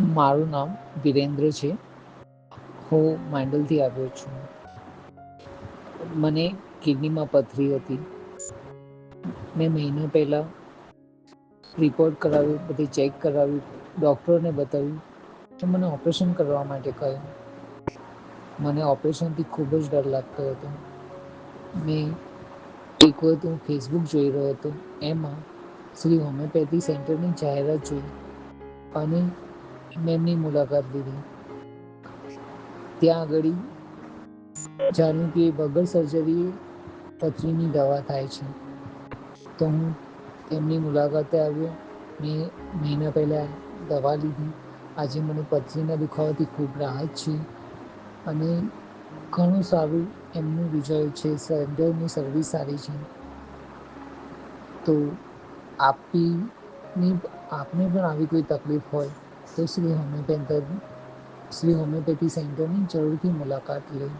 મારું નામ વિરેન્દ્ર છે. હું માંડલથી આવ્યો છું. મને કિડનીમાં પથરી હતી. મેં મહિના પહેલાં રિપોર્ટ કરાવ્યું, બધી ચેક કરાવ્યું ડૉક્ટરને બતાવ્યું. તો મને ઓપરેશન કરવા માટે કહ્યું. મને ઓપરેશનથી ખૂબ જ ડર લાગતો હતો. મેં એક વખત હું ફેસબુક જોઈ રહ્યો હતો. એમાં શ્રી હોમિયોપેથી સેન્ટરની જાહેરાત જોઈ. અને મેં એમની મુલાકાત લીધી. ત્યાં આગળ જાણ્યું કે વગર સર્જરી પથરીની દવા થાય છે. તો હું તેમની મુલાકાતે આવ્યો. મેં મહિના પહેલાં દવા લીધી. આજે મને પથરીના દુખાવાથી ખૂબ રાહત છે અને ઘણું સારું એમનું રિઝલ્ટ છે. સેન્ટરની સર્વિસ સારી છે. તો આપીની, આપને પણ આવી કોઈ તકલીફ હોય તો શ્રી હોમિયોપેથ શ્રી હોમિયોપેથી સેન્ટરની જરૂરથી મુલાકાત લે